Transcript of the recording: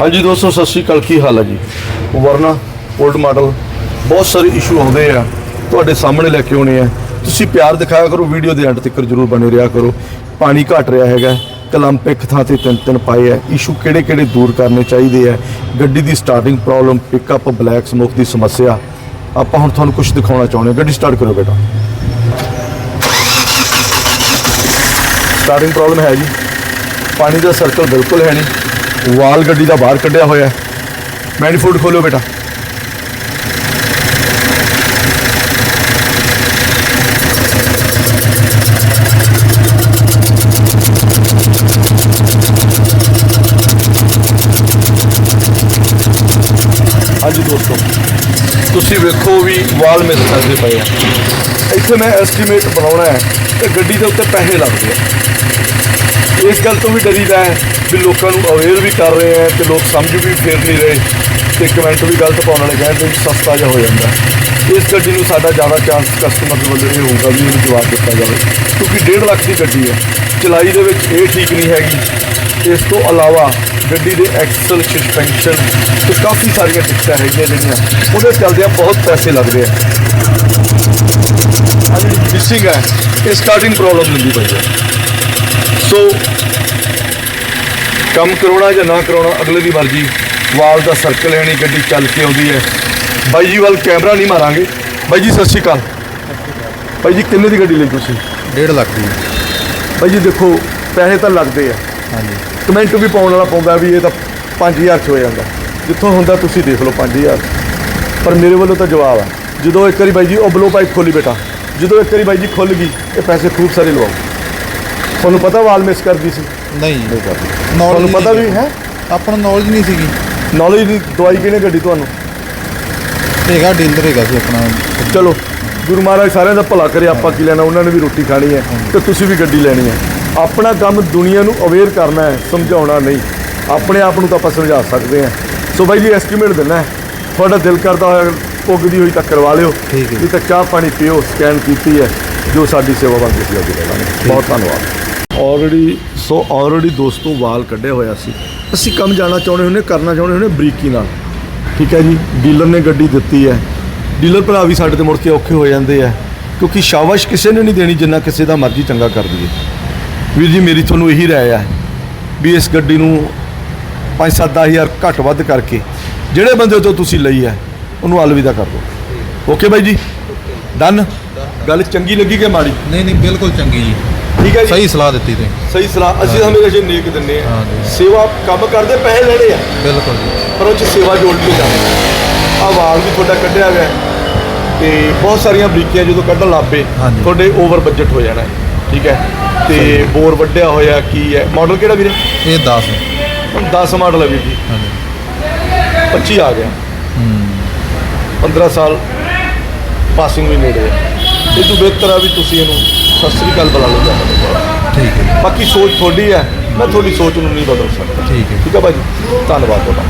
ਹਾਂਜੀ ਦੋਸਤੋ, ਸਤਿ ਸ਼੍ਰੀ ਅਕਾਲ। ਕੀ ਹਾਲ ਹੈ ਜੀ? ਵਰਨਾ 올ਡ ਮਾਡਲ ਬਹੁਤ ਸਾਰੇ ਇਸ਼ੂ ਆਉਂਦੇ ਆ। ਤੁਹਾਡੇ ਸਾਹਮਣੇ ਲੈ ਕੇ ਆਉਣੇ ਆ। ਤੁਸੀਂ ਪਿਆਰ ਦਿਖਾਇਆ ਕਰੋ ਵੀਡੀਓ ਦੇ ਐਂਡ ਤੱਕ ਜਰੂਰ ਬਣੇ ਰਿਹਾ ਕਰੋ। ਪਾਣੀ ਘਟ ਰਿਹਾ ਹੈਗਾ। ਕਲੰਪ ਇੱਕ ਥਾਂ ਤੇ ਤਿੰਨ ਤਿੰਨ ਪਾਏ ਆ। ਇਸ਼ੂ ਕਿਹੜੇ ਕਿਹੜੇ ਦੂਰ ਕਰਨੇ ਚਾਹੀਦੇ ਆ? ਗੱਡੀ ਦੀ starting problem pickup black smoke ਦੀ ਸਮੱਸਿਆ। ਆਪਾਂ ਹੁਣ ਤੁਹਾਨੂੰ ਕੁਝ ਦਿਖਾਉਣਾ ਚਾਹੁੰਦੇ ਹਾਂ। ਗੱਡੀ ਸਟਾਰਟ ਕਰੋ ਬੇਟਾ। ਸਟਾਰਟਿੰਗ ਪ੍ਰੋਬਲਮ ਹੈ ਜੀ। ਪਾਣੀ ਦਾ ਸਰਕਲ ਬਿਲਕੁਲ ਹੈ ਨਹੀਂ। ਵਾਲ ਗੱਡੀ ਦਾ ਬਾਹਰ ਕੱਢਿਆ ਹੋਇਆ ਹੈ। ਮੈਨੀਫੋਲਡ ਖੋਲੋ ਬੇਟਾ। ਅੱਜ ਦੋਸਤੋ, ਤੁਸੀਂ ਵੇਖੋ ਵੀ ਵਾਲ ਮੇਰੇ ਕਰਦੇ ਪਏ ਆ। ਇੱਥੇ ਮੈਂ ਐਸਟੀਮੇਟ ਬਣਾਉਣਾ ਹੈ ਤੇ ਗੱਡੀ ਦੇ ਉੱਤੇ ਪੈਸੇ ਲੱਗਦੇ ਆ। ਇਸ ਗੱਲ ਤੋਂ ਵੀ ਡਰੀਦਾ ਹੈ ਵੀ ਲੋਕਾਂ ਨੂੰ ਅਵੇਅਰ ਵੀ ਕਰ ਰਹੇ ਆ ਤੇ ਲੋਕ ਸਮਝ ਵੀ ਫੇਰ ਨਹੀਂ ਰਹੇ ਤੇ ਕਮੈਂਟ ਵੀ ਗਲਤ ਪਾਉਣ ਵਾਲੇ ਕਹਿੰਦੇ ਵੀ ਸਸਤਾ ਜਿਹਾ ਹੋ ਜਾਂਦਾ ਇਸ ਗੱਡੀ ਨੂੰ ਸਾਡਾ ਜ਼ਿਆਦਾ ਚਾਂਸ ਕਸਟਮਰ ਦੇ ਵੱਲੋਂ ਇਹ ਹੋਊਗਾ ਵੀ ਇਹਨੂੰ ਜਵਾਬ ਦਿੱਤਾ ਜਾਵੇ। ਕਿਉਂਕਿ 1.5 ਲੱਖ ਦੀ ਗੱਡੀ ਹੈ, ਚਲਾਈ ਦੇ ਵਿੱਚ ਇਹ ਠੀਕ ਨਹੀਂ ਹੈਗੀ। ਇਸ ਤੋਂ ਇਲਾਵਾ ਗੱਡੀ ਦੇ ਐਕਸਲ ਸਸਪੈਂਸ਼ਨ ਤੇ ਕਾਫੀ ਸਾਰੀਆਂ ਟਿਕਟਾਂ ਹੈਗੀਆਂ ਜਿਹੜੀਆਂ, ਉਹਦੇ ਚੱਲਦਿਆਂ ਬਹੁਤ ਪੈਸੇ ਲੱਗਦੇ ਆ। ਆ ਜਿਹੜੀ ਮਿਸਿੰਗ ਹੈ। ਇਹ ਸਟਾਰਟਿੰਗ ਪ੍ਰੋਬਲਮ ਹੁੰਦੀ ਪਈ ਹੈ। ਸੋ ਕੰਮ ਕਰਾਉਣਾ ਜਾਂ ਨਾ ਕਰਾਉਣਾ ਅਗਲੇ ਦੀ ਮਰਜ਼ੀ। ਵਾਲ ਦਾ ਸਰਕਲ ਹੈ ਨਹੀਂ ਗੱਡੀ ਚੱਲ ਕੇ ਆਉਂਦੀ ਹੈ। ਬਾਈ ਜੀ ਵੱਲ ਕੈਮਰਾ ਨਹੀਂ ਮਾਰਾਂਗੇ। ਬਾਈ ਜੀ ਸਤਿ ਸ਼੍ਰੀ ਅਕਾਲ। ਬਾਈ ਜੀ ਕਿੰਨੇ ਦੀ ਗੱਡੀ ਲਈ ਤੁਸੀਂ? 1.5 ਲੱਖ ਦੀ। ਬਾਈ ਜੀ ਦੇਖੋ ਪੈਸੇ ਤਾਂ ਲੱਗਦੇ ਆ। ਹਾਂਜੀ। ਕਮੈਂਟ ਵੀ ਪਾਉਣ ਵਾਲਾ ਪਾਉਂਦਾ ਵੀ ਇਹ ਤਾਂ 5000 ਚ ਹੋ ਜਾਂਦਾ। ਜਿੱਥੋਂ ਹੁੰਦਾ ਤੁਸੀਂ ਦੇਖ ਲਓ 5000 ਪਰ ਮੇਰੇ ਵੱਲੋਂ ਤਾਂ ਜਵਾਬ ਹੈ ਜਦੋਂ ਇੱਕ ਵਾਰੀ ਬਾਈ ਜੀ ਉਹ ਬਲੋ ਪਾਈਪ ਖੋਲੀ ਬੇਟਾ। ਜਦੋਂ ਇੱਕ ਵਾਰੀ ਬਾਈ ਜੀ ਖੁੱਲ ਗਈ ਇਹ ਪੈਸੇ ਖੂਬ ਸਾਰੇ ਲਵਾਓ। ਤੁਹਾਨੂੰ ਪਤਾ ਵਾਲ ਮਿਸ ਕਰਦੀ ਸੀ? ਨਹੀਂ। ਨਹੀਂ ਕਰਦੀ। Knowledge ਤੁਹਾਨੂੰ ਨਹੀਂ ਪਤਾ ਵੀ। ਹੈ? ਆਪਾਂ ਨੂੰ ਨੌਲੇਜ ਨਹੀਂ ਸੀਗੀ। ਨੌਲੇਜ ਦੀ ਦਵਾਈ ਕਿਹਨੇ ਗੱਡੀ ਤੁਹਾਨੂੰ? ਹੈਗਾ ਡੀਲਰ ਹੈਗਾ ਸੀ ਆਪਣਾ। ਚਲੋ ਗੁਰੂ ਮਹਾਰਾਜ ਸਾਰਿਆਂ ਦਾ ਭਲਾ ਕਰੇ ਆਪਾਂ ਕੀ ਲੈਣਾ ਉਹਨਾਂ ਨੇ ਵੀ ਰੋਟੀ ਖਾਣੀ ਹੈ ਤੇ ਤੁਸੀਂ ਵੀ ਗੱਡੀ ਲੈਣੀ ਹੈ। ਆਪਣਾ ਕੰਮ ਦੁਨੀਆ ਨੂੰ ਅਵੇਅਰ ਕਰਨਾ ਹੈ ਸਮਝਾਉਣਾ ਨਹੀਂ। ਆਪਣੇ ਆਪ ਨੂੰ ਤਾਂ ਆਪਾਂ ਸਮਝਾ ਸਕਦੇ ਹਾਂ। ਸੋ ਬਾਈ ਜੀ ਐਸਟੀਮੇਟ ਦੇਣਾ ਹੈ। ਤੁਹਾਡਾ ਦਿਲ ਕਰਦਾ ਹੋਇਆ ਪੁੱਗਦੀ ਹੋਈ ਤਾਂ ਕਰਵਾ ਲਿਓ। ਠੀਕ ਹੈ। ਨਹੀਂ ਤਾਂ ਚਾਹ ਪਾਣੀ ਪੀਓ ਸਕੈਨ ਕੀਤੀ ਹੈ ਜੋ ਸਾਡੀ ਸੇਵਾ ਸੀ ਅੱਗੇ ਕਰਾਂਗੇ। ਬਹੁਤ ਧੰਨਵਾਦ। ਆਲਰੇਡੀ ਸੋ ਆਲਰੇਡੀ ਦੋਸਤੋ ਵਾਲ ਕੱਢਿਆ ਹੋਇਆ ਸੀ। ਅਸੀਂ ਕੰਮ ਜਾਣਾ ਚਾਹੁੰਦੇ ਹੁੰਦੇ ਕਰਨਾ ਚਾਹੁੰਦੇ ਹੁੰਦੇ ਬਰੀਕੀ ਨਾਲ। ਠੀਕ ਹੈ ਜੀ ਡੀਲਰ ਨੇ ਗੱਡੀ ਦਿੱਤੀ ਹੈ। ਡੀਲਰ ਭਰਾ ਵੀ ਸਾਡੇ ਤੇ ਮੁੜ ਕੇ ਔਖੇ ਹੋ ਜਾਂਦੇ ਆ ਕਿਉਂਕਿ ਸ਼ਾਬਾਸ਼ ਕਿਸੇ ਨੇ ਨਹੀਂ ਦੇਣੀ ਜਿੰਨਾ ਕਿਸੇ ਦਾ ਮਰਜ਼ੀ ਚੰਗਾ ਕਰ ਦਈਏ। ਵੀਰ ਜੀ ਮੇਰੀ ਤੁਹਾਨੂੰ ਇਹੀ ਰਾਏ ਆ ਵੀ ਇਸ ਗੱਡੀ ਨੂੰ 5-7 ਹਜ਼ਾਰ ਘੱਟ ਵੱਧ ਕਰਕੇ ਜਿਹੜੇ ਬੰਦੇ ਤੋਂ ਤੁਸੀਂ ਲਈ ਹੈ ਉਹਨੂੰ ਅਲਵਿਦਾ ਕਰ ਦਿਓ। ਓਕੇ ਬਾਈ ਜੀ? ਡਨ ਗੱਲ ਚੰਗੀ ਲੱਗੀ ਕਿ ਮਾੜੀ? ਨਹੀਂ ਨਹੀਂ ਬਿਲਕੁਲ ਚੰਗੀ ਜੀ। ਠੀਕ ਹੈ ਜੀ? ਸਹੀ ਸਲਾਹ ਦਿੱਤੀ ਤੁਸੀਂ। ਸਹੀ ਸਲਾਹ। ਅਸੀਂ ਹਮੇਸ਼ਾ ਨੇਕ ਦਿੰਦੇ ਆ ਹਾਂ। ਜੀ। ਸੇਵਾ ਕੰਮ ਕਰਦੇ ਪੈਸੇ ਲੈਣੇ ਆ। ਬਿਲਕੁਲ ਜੀ। ਪਰ ਉਹ ਚ ਸੇਵਾ ਜੋੜਨੀ ਚਾਹੀਦੀ ਆ ਵਾਲ ਵੀ ਤੁਹਾਡਾ ਕੱਢਿਆ ਗਿਆ ਹੈ। ਤੇ ਬਹੁਤ ਸਾਰੀਆਂ ਬਰੀਕੀਆਂ ਜਦੋਂ ਕੱਢਣ ਲੱਪੇ ਹਾਂਜੀ। ਤੁਹਾਡੇ ਓਵਰ ਬਜਟ ਹੋ ਜਾਣਾ ਹੈ। ਠੀਕ ਹੈ? ਤੇ ਬੋਰ ਵੱਡਿਆ ਹੋਇਆ ਕੀ ਹੈ? ਮਾਡਲ ਕਿਹੜਾ ਵੀਰੇ? ਇਹ 10 ਹੁਣ 10 ਮਾਡਲ ਹੈ ਵੀਰ ਜੀ। ਹਾਂਜੀ। 25 ਆ ਗਿਆ 15 ਸਾਲ ਪਾਸਿੰਗ ਵੀ ਨੇੜੇ ਹੈ ਇਹ ਤੋਂ ਬਿਹਤਰ ਆ ਵੀ ਤੁਸੀਂ ਇਹਨੂੰ ਸਤਿ ਸ੍ਰੀ ਅਕਾਲ ਬੁਲਾ ਲਓ। ਜਾ ਠੀਕ ਹੈ। ਬਾਕੀ ਸੋਚ ਤੁਹਾਡੀ ਹੈ। ਮੈਂ ਤੁਹਾਡੀ ਸੋਚ ਨੂੰ ਨਹੀਂ ਬਦਲ ਸਕਦਾ। ਠੀਕ ਹੈ। ਠੀਕ ਹੈ ਭਾਜੀ? ਧੰਨਵਾਦ ਤੁਹਾਡਾ।